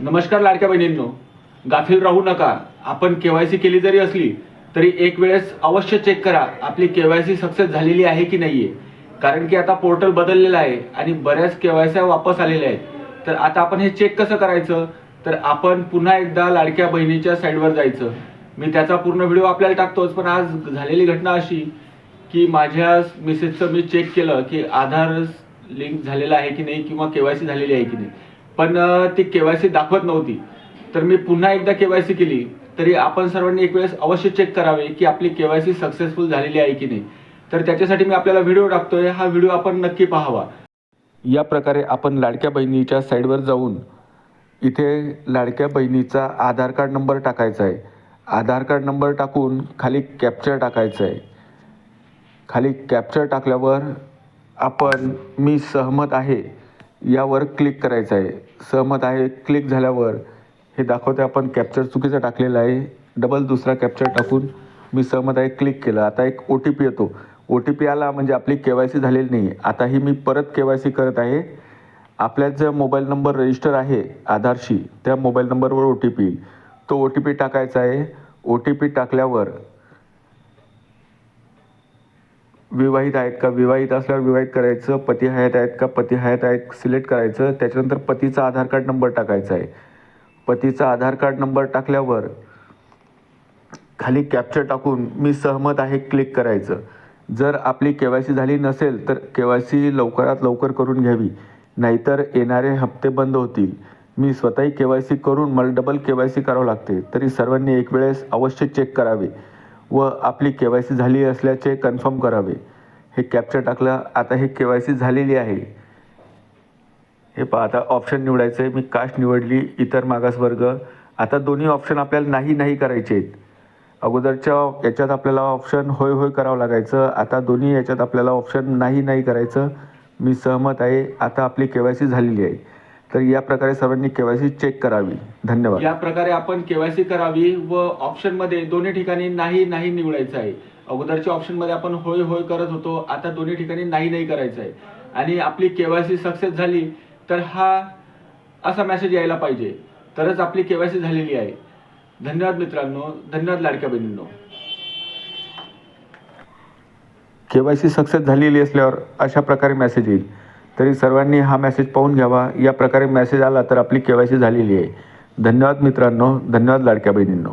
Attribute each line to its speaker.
Speaker 1: नमस्कार लाडक्या बहिणींनो. गाफील राहू नका. आपण केवायसी केली जरी असली तरी एक वेळेस अवश्य चेक करा आपली केवायसी सक्सेस झालेली आहे की नाही आहे कारण की आता पोर्टल बदललेलं आहे आणि बऱ्याच केवायसी वापस आलेल्या आहेत. तर आता आपण हे चेक कसं करायचं? तर आपण पुन्हा एकदा लाडक्या बहिणीच्या साईडवर जायचं. मी त्याचा पूर्ण व्हिडिओ आपल्याला टाकतोच पण आज झालेली घटना अशी की माझ्या मिसेसचं मी चेक केलं की आधार लिंक झालेलं आहे की नाही किंवा केवायसी झालेली आहे की नाही. पण ती केवायसी दाखवत नव्हती. तर मी पुन्हा एकदा केवायसी केली. तरी आपण सर्वांनी एक वेळेस अवश्य चेक करावे की आपली केवायसी सक्सेसफुल झालेली आहे की नाही. तर त्याच्यासाठी मी आपल्याला व्हिडिओ टाकतोय. हा व्हिडिओ आपण नक्की पाहावा. या प्रकारे आपण लाडक्या बहिणीच्या साईडवर जाऊन इथे लाडक्या बहिणीचा आधार कार्ड नंबर टाकायचा आहे. आधार कार्ड नंबर टाकून खाली कॅप्चर टाकायचं आहे. खाली कॅप्चर टाकल्यावर आपण मी सहमत आहे. यावर क्लिक करायचं आहे. सहमत आहे क्लिक झाल्यावर हे दाखवते आपण कॅप्चर चुकीचं टाकलेलं आहे. डबल दुसरा कॅप्चर टाकून मी सहमत आहे क्लिक केलं. आता एक ओ टी पी येतो. ओ टी पी आला म्हणजे आपली के वाय सी झालेली नाही. आता ही मी परत के वाय सी करत आहे. आपल्या जो मोबाईल नंबर रजिस्टर आहे आधारशी त्या मोबाईल नंबरवर ओ टी पी येईल. तो ओ टी पी टाकायचा आहे. ओ टी पी टाकल्यावर विवाहित आहेत का? विवाहित असल्यावर विवाहित करायचं पती हयात आहेत का? पती हयात आहेत सिलेक्ट करायचं. त्याच्यानंतर पतीचा आधार कार्ड नंबर टाकायचा आहे. पतीचा आधार कार्ड नंबर टाकल्यावर खाली कॅप्चर टाकून मी सहमत आहे क्लिक करायचं. जर आपली के वाय सी झाली नसेल तर के वाय सी लवकरात लवकर करून घ्यावी. नाहीतर येणारे हप्ते बंद होतील. मी स्वतःही के वाय सी करून मला डबल के वाय सी करावं लागते. तरी सर्वांनी एक वेळेस अवश्य चेक करावे. व आपली के वाय सी झाली असल्याचे कन्फर्म करावे. हे कॅप्चर टाकलं आता हे के वाय सी झालेली आहे. हे पहा आता ऑप्शन निवडायचं आहे मी कास्ट निवडली इतर मागासवर्ग आता दोन्ही ऑप्शन आपल्याला नाही नाही करायचे आहेत अगोदरच्या याच्यात आपल्याला ऑप्शन होय होय करावं लागायचं. आता दोन्ही याच्यात आपल्याला ऑप्शन नाही नाही करायचं. मी सहमत आहे आता आपली के वाय सी झालेली आहे. तर या प्रकारे सर्वांनी के वाय सी चेक करावी. धन्यवाद. या प्रकारे आपण केवायसी करावी व ऑप्शनमध्ये दोन्ही ठिकाणी नाही नाही निवडायचं आहे. अगोदरच्या ऑप्शनमध्ये आपण होय होय करत होतो आता दोन्ही ठिकाणी नाही नाही करायचं आहे. आणि आपली केवायसी सक्सेस झाली तर हा असा मेसेज यायला पाहिजे. तरच आपली केवायसी झालेली आहे. धन्यवाद मित्रांनो धन्यवाद लाडक्या बहिणींनो. के वाय सी सक्सेस झालेली असल्यावर अशा प्रकारे मेसेज येईल. तरी सर्वांनी हा मेसेज पाहून घ्यावा. या प्रकारे मेसेज आला तर आपली के वाय सी झालेली आहे. धन्यवाद मित्रांनो. धन्यवाद लाडक्या बहिणींनो.